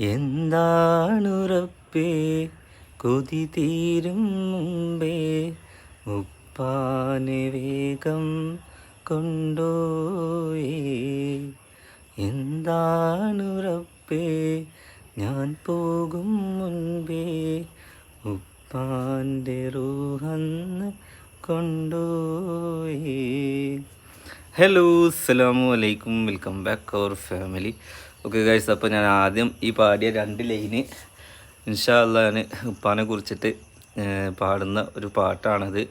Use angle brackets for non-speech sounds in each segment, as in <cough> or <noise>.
എന്താണുറപ്പേ? കൊതി തീരും മുമ്പേ ഉപ്പാനെ വേഗം കൊണ്ടോയേ. എന്താണുറപ്പേ? ഞാൻ പോകും മുൻപേ ഉപ്പാന്റെ റൂഹന്ന് കൊണ്ടോയേ. ഹലോ അസ്സലാമു അലൈക്കും. Welcome back our family. Okay guys അപ്പോൾ ഞാൻ ആദ്യം ഈ പാടിയ രണ്ട് ലൈന് ഇൻഷാല്ല ഞാൻ ഉപ്പാനെ കുറിച്ചിട്ട് പാടുന്ന ഒരു പാട്ടാണത്.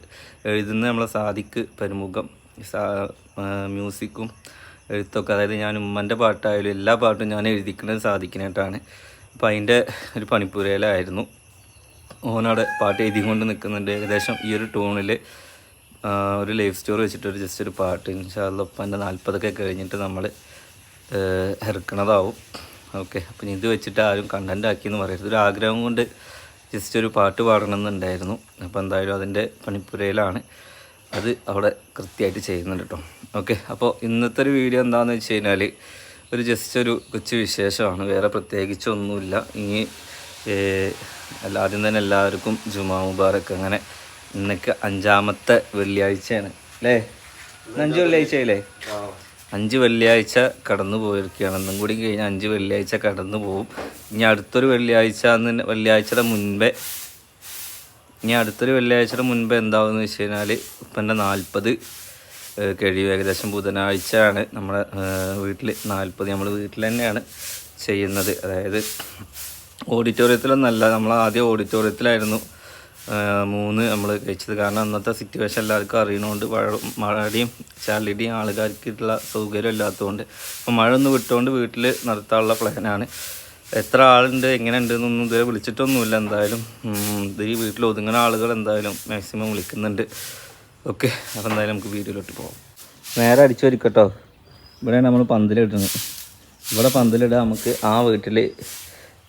എഴുതുന്ന നമ്മളെ സാദിക്ക് പരിമുഖം മ്യൂസിക്കും എഴുത്തൊക്കെ. അതായത് ഞാൻ ഉമ്മന്റെ പാട്ടായാലും എല്ലാ പാട്ടും ഞാൻ എഴുതിക്കുന്നത് സാധിക്കുന്നതായിട്ടാണ് അപ്പോൾ അതിന്റെ ഒരു പണിപ്പുരയിലായിരുന്നു. ഓനവിടെ പാട്ട് എഴുതിക്കൊണ്ട് നിൽക്കുന്നുണ്ട് ഏകദേശം ഈ ഒരു ടൂണിൽ ഒരു ലൈഫ് സ്റ്റോറി വെച്ചിട്ട് ഒരു ജസ്റ്റ് ഒരു പാട്ട്. ഇൻഷാല്ല ഉപ്പന്റെ നാൽപ്പതൊക്കെ കഴിഞ്ഞിട്ട് നമ്മൾ ഇറക്കണതാവും ഓക്കെ അപ്പം ഇത് വെച്ചിട്ട് ആരും കണ്ടന്റ് ആക്കിയെന്ന് പറയരുത്. ഒരു ആഗ്രഹം കൊണ്ട് ജസ്റ്റ് ഒരു പാട്ട് പാടണമെന്നുണ്ടായിരുന്നു. അപ്പോൾ എന്തായാലും അതിന്റെ പണിപ്പുരയിലാണ് അത് അവിടെ കൃത്യമായിട്ട് ചെയ്യുന്നുണ്ട് കേട്ടോ ഓക്കെ അപ്പോൾ ഇന്നത്തെ ഒരു വീഡിയോ എന്താണെന്ന് വെച്ച് കഴിഞ്ഞാൽ ഒരു ജസ്റ്റ് ഒരു കൊച്ചു വിശേഷമാണ്. വേറെ പ്രത്യേകിച്ചൊന്നുമില്ല ഇനി ആദ്യം തന്നെ എല്ലാവർക്കും ജുമാ മുബാറക്ക് അങ്ങനെ ഇന്നൊക്കെ അഞ്ചാമത്തെ വെള്ളിയാഴ്ചയാണ്. അല്ലേ? അഞ്ച് വെള്ളിയാഴ്ചയല്ലേ? അഞ്ച് വെള്ളിയാഴ്ച കടന്നു പോയിരിക്കുകയാണ്. എന്നും കൂടി കഴിഞ്ഞാൽ അഞ്ച് വെള്ളിയാഴ്ച കടന്നു പോകും ഇനി അടുത്തൊരു വെള്ളിയാഴ്ച അന്ന് വെള്ളിയാഴ്ചയുടെ മുൻപേ ഇനി അടുത്തൊരു വെള്ളിയാഴ്ചയുടെ മുൻപേ എന്താവുമെന്ന് വെച്ച് കഴിഞ്ഞാൽ ഇപ്പം നാൽപ്പത് കഴിയും. ഏകദേശം ബുധനാഴ്ചയാണ് നമ്മുടെ വീട്ടിൽ നാൽപ്പത് നമ്മൾ വീട്ടിൽ തന്നെയാണ് ചെയ്യുന്നത്. അതായത് ഓഡിറ്റോറിയത്തിലൊന്നല്ല നമ്മൾ ആദ്യം ഓഡിറ്റോറിയത്തിലായിരുന്നു. മൂന്ന് നമ്മൾ കഴിച്ചത്. കാരണം അന്നത്തെ സിറ്റുവേഷൻ എല്ലാവർക്കും അറിയണോണ്ട് മഴ മഴയുടെയും ചളിയുടെയും ആൾക്കാർക്കുള്ള സൗകര്യം ഇല്ലാത്തതുകൊണ്ട് അപ്പോൾ മഴ ഒന്ന് വിട്ടുകൊണ്ട് വീട്ടിൽ നടത്താനുള്ള പ്ലാനാണ് എത്ര ആളുണ്ട് എങ്ങനെ ഉണ്ട് എന്നൊന്നും ഇതുവരെ വിളിച്ചിട്ടൊന്നുമില്ല എന്തായാലും. ഇത് ഈ വീട്ടിൽ ഒതുങ്ങുന്ന ആളുകൾ എന്തായാലും മാക്സിമം വിളിക്കുന്നുണ്ട്. ഓക്കെ അപ്പോൾ എന്തായാലും നമുക്ക് വീട്ടിലോട്ട് പോകാം നേരെ അടിച്ചു വരിക്കട്ടോ ഇവിടെയാണ് നമ്മൾ പന്തലിടുന്നത്. ഇവിടെ പന്തലിടുക നമുക്ക് ആ വീട്ടിൽ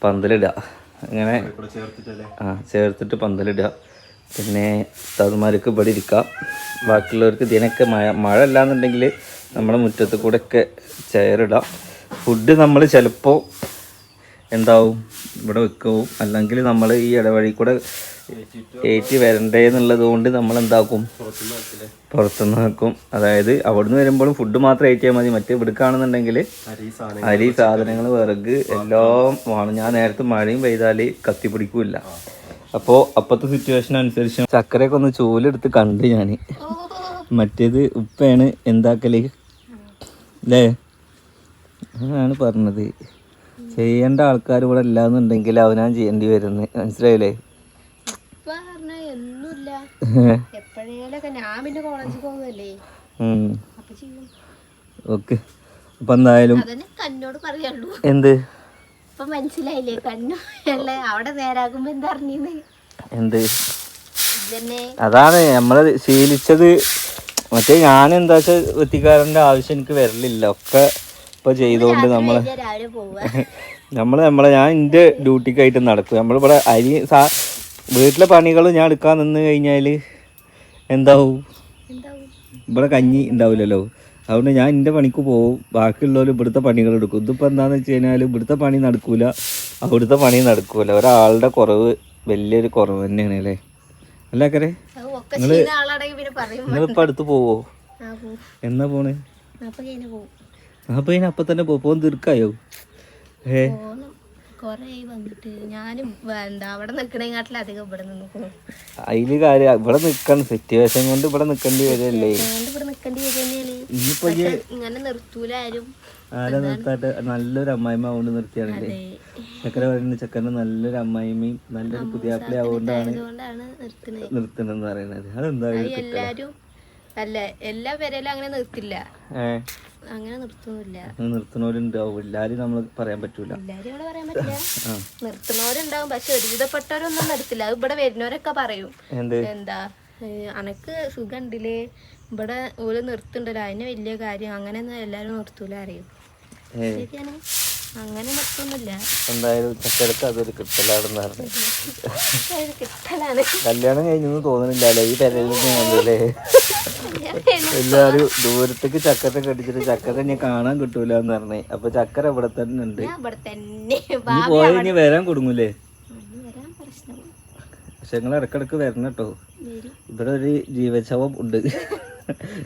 പന്തലിടുക അങ്ങനെ ആ ചേർത്തിട്ട് പന്തലിടുക. പിന്നെ ഉസ്താദ്മാർക്ക് ഇവിടെ ഇരിക്കാം. ബാക്കിയുള്ളവർക്ക് ഇതിനൊക്കെ മഴ മഴ അല്ലാന്നുണ്ടെങ്കിൽ നമ്മുടെ മുറ്റത്ത് കൂടെ ഒക്കെ ചെയറിടാം. ഫുഡ് നമ്മൾ ചിലപ്പോൾ എന്താവും? ഇവിടെ വെക്കും. അല്ലെങ്കിൽ നമ്മൾ ഈ ഇടവഴി കൂടെ ഏറ്റി വരണ്ടേ എന്നുള്ളത് കൊണ്ട് നമ്മൾ എന്താക്കും പുറത്തുനിന്ന് വെക്കും. അതായത് അവിടുന്ന് വരുമ്പോഴും ഫുഡ് മാത്രം ഏറ്റിയാൽ മതി. മറ്റേ ഇവിടുക്കാണെന്നുണ്ടെങ്കിൽ അരി സാധനങ്ങൾ വിറക് എല്ലാം വേണം. ഞാൻ നേരത്തെ മഴയും പെയ്താൽ കത്തിപ്പിടിക്കൂല അപ്പോൾ അപ്പോഴത്തെ സിറ്റുവേഷൻ അനുസരിച്ച് ചക്കരയൊക്കെ ഒന്ന് ചൂലെടുത്ത് കണ്ട് ഞാൻ മറ്റേത് ഉപ്പയാണ് എന്താക്കൽ? അല്ലേ അങ്ങനെയാണ് പറഞ്ഞത്. ചെയ്യേണ്ട ആൾക്കാർ ഇവിടെ ഇല്ലാന്നുണ്ടെങ്കിൽ അവനാൻ ചെയ്യേണ്ടി വരുന്നത്. മനസ്സിലായില്ലേ? എപ്പോഴേലൊക്കെ ഞാൻ പിന്നെ കോളേജിൽ പോകുന്നല്ലേ അപ്പൊ ചെയ്യും. ഓക്കെ. അപ്പം എന്തായാലും കന്നോട് പറയുള്ളൂ എന്ത്? ഇപ്പൊ മനസ്സിലായില്ലേ? കണ്ണു അവിടെ നേരാകുമ്പോ എന്താ അറിഞ്ഞീന്ന് എന്ത്? അതാണ് നമ്മൾ ശീലിച്ചത്. മറ്റേ ഞാൻ എന്താ വെച്ചാ വൃത്തിക്കാരന്റെ ആവശ്യം എനിക്ക് വരലില്ല. ഒക്കെ ഇപ്പൊ ചെയ്തോണ്ട് നമ്മൾ <laughs> നമ്മൾ നമ്മളെ ഞാൻ എന്റെ ഡ്യൂട്ടിക്കായിട്ട് നടക്കും. നമ്മളിവിടെ അരി സാ വീട്ടിലെ പണികൾ ഞാൻ എടുക്കാൻ നിന്ന് കഴിഞ്ഞാൽ എന്താവും? ഇവിടെ കഞ്ഞി ഉണ്ടാവില്ലല്ലോ. അതുകൊണ്ട് ഞാൻ എന്റെ പണിക്ക് പോകും. ബാക്കിയുള്ളവർ ഇവിടുത്തെ പണികൾ എടുക്കും. ഇതിപ്പോൾ എന്താണെന്ന് വെച്ച് കഴിഞ്ഞാൽ ഇവിടുത്തെ പണി നടക്കൂല. അവിടുത്തെ പണി നടക്കൂല. ഒരാളുടെ കുറവ് വലിയൊരു കുറവ് തന്നെയാണ് അല്ലേ? അല്ല അക്കരെ? നിങ്ങൾ നിങ്ങളിപ്പോൾ അടുത്ത് പോവോ? എന്നാ പോണേ? അപ്പൊ അപ്പം തന്നെ പോ. പോകാൻ തീർക്കായോ? ഏ? കാര്യ വന്നിട്ട് ഞാനും എന്താ അവിടെ അധികം ഇവിടെ നിന്നു അതിൽ കാര്യം ഇവിടെ നിൽക്കണം സിറ്റുവേഷൻ കൊണ്ട് ഇവിടെ വരില്ലേ? ഇവിടെ നിക്കേണ്ടി വരല്ലേ ഈ ഇങ്ങനെ നിർത്തൂല ആരും. ആരെ നിർത്താട്ട് നല്ലൊരു അമ്മായിമ്മ കൊണ്ട് നിർത്തിയാണല്ലേ? ചക്കര പറയുന്നത് ചക്കര നല്ലൊരു അമ്മായിമ്മയും നല്ലൊരു പുതിയ ആപ്പിളി ആവുകൊണ്ടാണ് നിർത്തണെന്ന് പറയുന്നത്. അതെന്താ എല്ലാവരും എല്ലാരും അല്ല എല്ലാ പേരേലും അങ്ങനെ നിർത്തില്ല. ഏഹ് അങ്ങനെ നിർത്തുന്നില്ല നിർത്തണവരുണ്ടാവും എല്ലാരും നമ്മൾ പറയാൻ പറ്റൂല. നിർത്തുന്നവരുണ്ടാവും. പക്ഷെ ഒരുവിധപ്പെട്ടവരൊന്നും നിർത്തില്ല. അത് ഇവിടെ വരുന്നവരൊക്കെ പറയും. എന്ത്? അനക്ക് ഉണ്ടല്ലേ ഇവിടെ ഓൽ നിർത്തുണ്ടല്ലോ അതിന് വലിയ കാര്യം. അങ്ങനെയൊന്നും എല്ലാരും നിർത്തൂല അറിയും ശരിയാണ്. അങ്ങനെ മറ്റൊന്നുമില്ല എന്തായാലും അതൊരു കിട്ടലാണെന്ന് പറഞ്ഞു അത് കിട്ടലാണ്. കല്യാണം കഴിഞ്ഞൊന്നും തോന്നുന്നില്ലല്ലേ ഈ പെരയിലല്ലേ എല്ലാരും ദൂരത്തേക്ക് ചക്കര കടിച്ചിട്ട് ചക്കര ഇനി കാണാൻ കിട്ടൂല എന്ന് പറഞ്ഞേ അപ്പൊ ചക്കര ഇവിടെ തന്നെ ഉണ്ട്. പോയി ഇനി വരാൻ കൊടുങ്ങൂലേ? പക്ഷെ നിങ്ങൾ ഇടക്കിടക്ക് വരണം കേട്ടോ. ഇവിടെ ഒരു ജീവശവം ഉണ്ട്.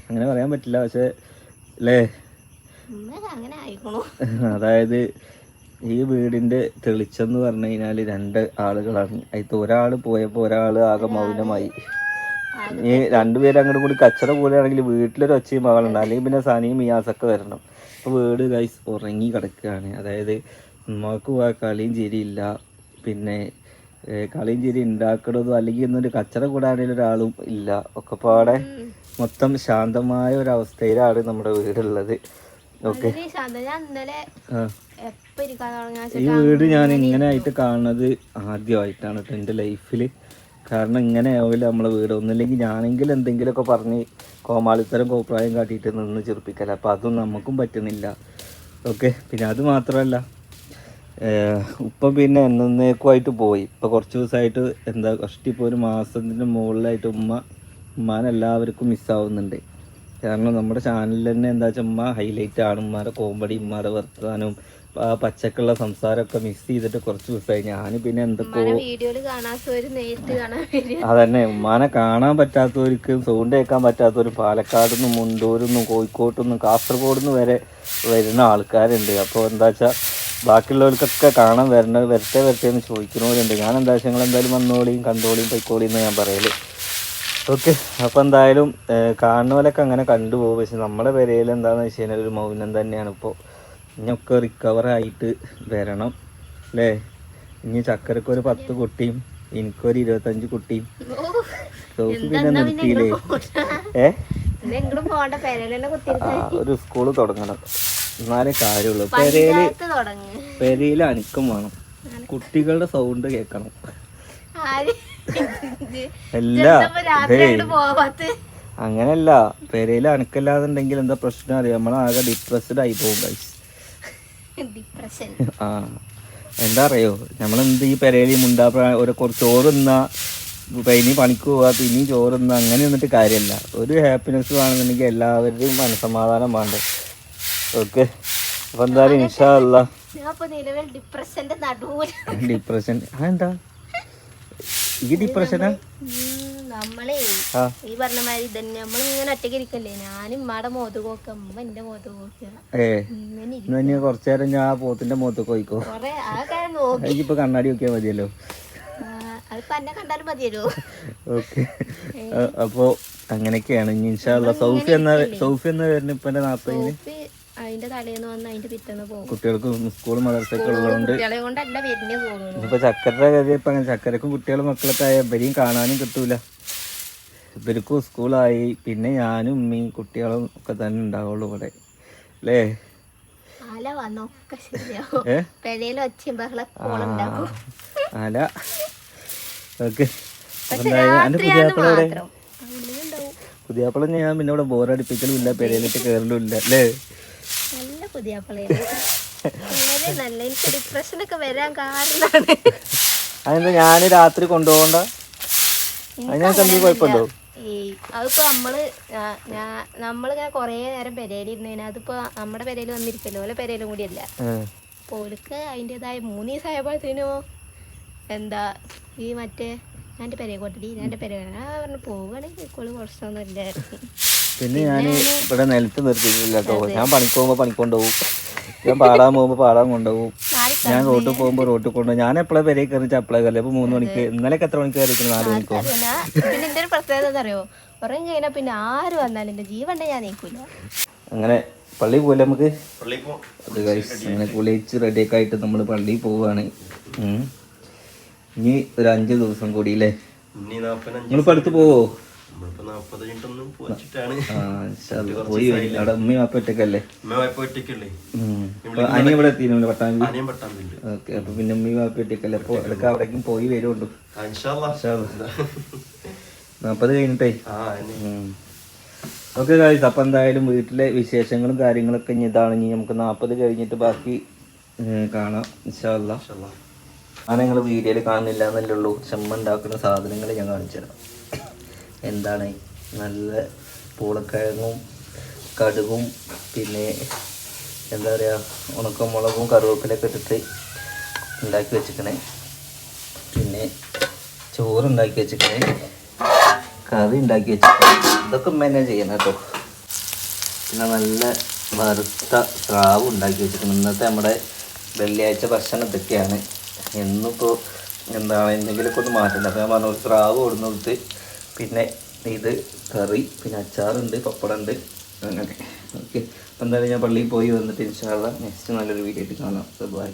അങ്ങനെ പറയാൻ പറ്റില്ല. പക്ഷെ അല്ലേ അതായത് ഈ വീടിന്റെ തെളിച്ചം എന്ന് പറഞ്ഞു കഴിഞ്ഞാൽ രണ്ട് ആളുകളാണ്. അതിൽ ഒരാൾ പോയപ്പോ ഒരാൾ ആകെ മൗനമായി. ഈ രണ്ടുപേരും അങ്ങോട്ട് കൂടി കച്ചറ പോലെയാണെങ്കിൽ വീട്ടിലൊരു ഒച്ചയും മകളുണ്ട് അല്ലെങ്കിൽ പിന്നെ സനിയും മിയാസൊക്കെ വരണം. അപ്പോൾ വീട് ഗൈസ് ഉറങ്ങി കിടക്കുകയാണ്. അതായത് ഉമ്മാക്ക് ആ കളിയും ചിരിയില്ല. പിന്നെ കളിയും ചിരി ഉണ്ടാക്കണതും അല്ലെങ്കിൽ ഇന്നൊരു കച്ചറ കൂടാനുള്ള ഒരാളും ഇല്ല. ഒക്കെപ്പാടെ പാടെ മൊത്തം ശാന്തമായ ഒരവസ്ഥയിലാണ് നമ്മുടെ വീടുള്ളത്. ഈ വീട് ഞാൻ ഇങ്ങനെ ആയിട്ട് കാണുന്നത് ആദ്യമായിട്ടാണ് എന്റെ ലൈഫിൽ കാരണം ഇങ്ങനെ ആവില്ല നമ്മളെ വീട്. ഒന്നില്ലെങ്കിൽ ഞാനെങ്കിൽ എന്തെങ്കിലുമൊക്കെ പറഞ്ഞ് കോമാളിത്തരം കോപ്രായം കാട്ടിയിട്ട് നിന്ന് ചെറുപ്പിക്കല. അപ്പം അതും നമുക്കും പറ്റുന്നില്ല. ഓക്കെ. പിന്നെ അത് മാത്രമല്ല ഇപ്പം പിന്നെ എന്നേക്കുമായിട്ട് പോയി. ഇപ്പം കുറച്ച് ദിവസമായിട്ട് എന്താ കഷ്ടി ഇപ്പോൾ ഒരു മാസത്തിന്റെ മുകളിലായിട്ട് ഉമ്മ ഉമ്മാനെല്ലാവർക്കും മിസ്സാവുന്നുണ്ട് കാരണം നമ്മുടെ ചാനലിൽ തന്നെ എന്താ വെച്ചാൽ ഉമ്മ ഹൈലൈറ്റ് ആണ്. ഉമ്മാരെ കോമഡി ഉമ്മാരെ വർത്താനവും പച്ചക്കുള്ള സംസാരമൊക്കെ മിസ് ചെയ്തിട്ട് കുറച്ച് ദിവസമായി. ഞാൻ പിന്നെ എന്തൊക്കെയോ അതന്നെ. ഉമ്മാനെ കാണാൻ പറ്റാത്തവർക്ക് സൗണ്ട് കേൾക്കാൻ പറ്റാത്തവർ പാലക്കാട് നിന്നും മുണ്ടൂരിൽ നിന്നും കോഴിക്കോട്ട് നിന്നും കാസർഗോഡ് നിന്ന് വരെ വരുന്ന ആൾക്കാരുണ്ട്. അപ്പോൾ എന്താ വെച്ചാൽ ബാക്കിയുള്ളവർക്കൊക്കെ കാണാൻ വരണ വരട്ടെ വരട്ടെ എന്ന് ചോദിക്കുന്നവരുണ്ട്. ഞാൻ എന്താ വെച്ചാൽ നിങ്ങൾ എന്തായാലും വന്നോളിയും കണ്ടോളിയും പൊയ്ക്കോളിയും എന്ന് ഞാൻ പറയൽ. ഓക്കെ അപ്പോൾ എന്തായാലും കാണുന്നവരൊക്കെ അങ്ങനെ കണ്ടുപോകും പക്ഷെ നമ്മുടെ പെരയിൽ എന്താണെന്ന് വെച്ച് കഴിഞ്ഞാൽ ഒരു മൗനം തന്നെയാണ് ഇപ്പോൾ ഇനിയൊക്കെ റിക്കവറായിട്ട് വരണം അല്ലേ? ഇനി ചക്കരക്ക് ഒരു പത്ത് കുട്ടിയും എനിക്കൊരു ഇരുപത്തഞ്ച് കുട്ടിയും. സോഫി പിന്നെ നിർത്തിയില്ലേ? ഏ? ഒരു സ്കൂൾ തുടങ്ങണം. എന്നാലേ കാര്യമുള്ളൂ. പെരയിൽ പെരയിൽ അനിക്കും വേണം. കുട്ടികളുടെ സൗണ്ട് കേൾക്കണം. അല്ല അങ്ങനല്ല പെരയിൽ അനക്കല്ലാന്നുണ്ടെങ്കിൽ എന്താ പ്രശ്നം അറിയാം? ആകെ ഡിപ്രസ്ഡ് ആയി പോകും ഗൈസ് ആ. എന്താ അറിയോ? നമ്മളെന്ത് ഈ പെരയിൽ മുണ്ടാ ഒരു കുറച്ച് ചോറ് തിന്നാ ഇനി പണിക്ക് പോവാ പിന്നെയും ചോറ് തിന്നാ അങ്ങനെ നിന്നിട്ട് കാര്യമല്ല ഒരു ഹാപ്പിനെസ് വേണമെന്നുണ്ടെങ്കിൽ എല്ലാവരുടെയും മനസമാധാനം വേണ്ടേ. ഓക്കെ. അപ്പൊ എന്തായാലും നടുവിൽ ഡിപ്രഷൻ ആ എന്താ ഈ ഡിപ്രഷനാ നമ്മളേ ഈ പറഞ്ഞ മാതിരി തന്നെ നമ്മളിങ്ങനെ ഒറ്റയ്ക്ക് ഇരിക്കല്ലേ ഞാനും ഉമ്മയുടെ മോത്ത് കോക്ക അമ്മ എന്റെ മോത്ത് കോക്കുക നേരം ഞാൻ ആ പോത്തിന്റെ മോത്ത് കോയിക്കോ എനിക്കിപ്പോ കണ്ണാടി നോക്കിയാൽ മതിയല്ലോ. അപ്പോ അങ്ങനെയൊക്കെയാണ്. ഇനി ഇൻഷാല്ല സൗഫി എന്ന സൗഫി എന്ന പേരിന് ഇപ്പൊ എന്റെ നാപ്പതിന് തലേന്ന് വന്ന് അതിന്റെ പിറ്റേന്ന് പോകും. കുട്ടികൾക്ക് സ്കൂൾ മദർസൊക്കെ ഉള്ളതുകൊണ്ട് കുട്ടികളെ കൊണ്ടല്ല വരുന്നേ പോകുന്നു ഇപ്പൊ ചക്കരയുടെ കാര്യം ഇപ്പൊ അങ്ങനെ. ചക്കരക്കും കുട്ടികളും മക്കളൊക്കെ ആയ ഇവരെയും കാണാനും കിട്ടൂല. ഇവർക്കും സ്കൂളായി. പിന്നെ ഞാനും ഉമ്മയും കുട്ടികളും ഒക്കെ തന്നെ ഉണ്ടാവുള്ളൂ ഇവിടെ. അല്ലേ? ആല വന്നൊക്കെ ശരിയാവും. ഏ? പെരയിൽ ഒച്ചയും ബഹളക്കോളം ഉണ്ടാവും അല്ല ഓക്കെ. എന്റെ പുതിയാപ്പിള ഇവിടെ മാത്രം. പുതിയാപ്പിള ഞാൻ പിന്നെ ഇവിടെ ബോറടിപ്പിക്കലും ഇല്ല പെരയിലിട്ട് കയറലും ഇല്ല അല്ലേ? നല്ല പുതിയ വളരെ നല്ല എനിക്ക് ഡിപ്രഷനൊക്കെ വരാൻ കാരണമാണ്. അതെന്താ ഞാൻ രാത്രി കൊണ്ടുപോകണ്ട? എന്തെങ്കിലും കുഴപ്പമുണ്ടോ? അതിപ്പോ നമ്മൾ ഞാ- ഞാൻ നമ്മളിങ്ങനെ കൊറേ നേരം പെരയിലിരുന്നതിന് അതിപ്പോ നമ്മുടെ പെരയിൽ വന്നിരിക്കല്ലോ. ഓലെ പെരയിലും കൂടിയല്ല. അപ്പൊ ഓൾക്ക് അതിന്റെതായ മൂന്ന് ദിവസം ആയപ്പോഴത്തേനോ എന്താ ഈ മറ്റേ ഞാൻ എന്റെ പെരയെ കൊട്ടടി ഞാൻ എന്റെ പെര ഞാൻ പറഞ്ഞു പോവുകയാണെങ്കിൽ ഇക്കോൾ പ്രശ്നമൊന്നുമില്ല പിന്നെ ഞാൻ ഇവിടെ നിലത്ത് നിർത്തിയിട്ടില്ല കേട്ടോ ഞാൻ പണിക്ക് പോകുമ്പോൾ പണിക്ക് കൊണ്ടുപോകും ഞാൻ പാടാൻ പോകുമ്പോൾ പാടാൻ കൊണ്ടുപോകും. ഞാൻ റോട്ടിൽ പോകുമ്പോൾ റോട്ടിൽ കൊണ്ടുപോകും. ഞാൻ എപ്പോഴാണ് പെരയിൽ കയറി അപ്പളേ കയറി അപ്പോൾ മൂന്ന് മണിക്ക് ഇന്നലെ എത്ര മണിക്ക് കയറിയിരിക്കുന്നു നാല് മണിക്കോ? പിന്നെ എന്റെ ഒരു പ്രത്യേകത അറിയോ? ഉറങ്ങി കഴിഞ്ഞാൽ പിന്നെ ആര് വന്നാലും എന്റെ ജീവണ്ട ഞാൻ നീക്കൂല. അങ്ങനെ പള്ളി പോലെ നമുക്ക്? അത് കഴിച്ച് അങ്ങനെ കുളിച്ച് റെഡിയൊക്കെ ആയിട്ട് നമ്മൾ പള്ളിയിൽ പോവാണ്. ഉം. ഇനി ഒരു അഞ്ച് ദിവസം കൂടി അല്ലേ നിങ്ങളിപ്പോൾ അടുത്ത് പോവോ? പോയി അവിടെ ഉമ്മയും അപ്പ ഒറ്റക്കല്ലേ അനി ഇവിടെ പട്ടാമ്പി? ഓക്കെ അപ്പൊ പിന്നെ ഉമ്മയും വാപ്പ ഒറ്റക്കല്ലേ? അപ്പൊ അവിടേക്കും പോയി നാപ്പത് കഴിഞ്ഞിട്ടേ? ഓക്കെ അപ്പൊ എന്തായാലും വീട്ടിലെ വിശേഷങ്ങളും കാര്യങ്ങളൊക്കെ ഇനി ഇതാണ്. ഇനി നമുക്ക് നാപ്പത് കഴിഞ്ഞിട്ട് ബാക്കി കാണാം ഇൻഷാല്ല. ആ നിങ്ങൾ വീഡിയോയിൽ കാണുന്നില്ല എന്നല്ലേ ഉള്ളൂ. ചെമ്മ ഉണ്ടാക്കുന്ന സാധനങ്ങൾ ഞാൻ കാണിച്ചു തരാം എന്താണ്? നല്ല പൂളക്കിഴങ്ങും കടുകും പിന്നെ എന്താ പറയുക ഉണക്കമുളകും കറിവേപ്പിലൊക്കെ ഇട്ടിട്ട് ഉണ്ടാക്കി വെച്ചിക്കണേ പിന്നെ ചോറ് ഉണ്ടാക്കി വെച്ചിക്കണേ കറി ഉണ്ടാക്കി വെച്ചിക്കണേ ഇതൊക്കെ മാനേജ് ചെയ്യണം കേട്ടോ. പിന്നെ നല്ല വറുത്ത സ്രാവ് ഉണ്ടാക്കി വെച്ചിരിക്കണം. ഇന്നത്തെ നമ്മുടെ വെള്ളിയാഴ്ച ഭക്ഷണം ഇതൊക്കെയാണ്. എന്നിപ്പോൾ എന്താണ് എന്തെങ്കിലുമൊക്കെ ഒന്ന് മാറ്റണ്ട? അപ്പോൾ ഞാൻ പറഞ്ഞു സ്രാവ് കൊടുത്ത് പിന്നെ ഇത് കറി പിന്നെ അച്ചാറുണ്ട് പപ്പടമുണ്ട് അങ്ങനെ ഓക്കെ. എന്തായാലും ഞാൻ പള്ളിയിൽ പോയി വന്നിട്ട് ഇൻഷാള്ള നെക്സ്റ്റ് നല്ലൊരു വീഡിയോ ആയിട്ട് കാണാം. ബൈ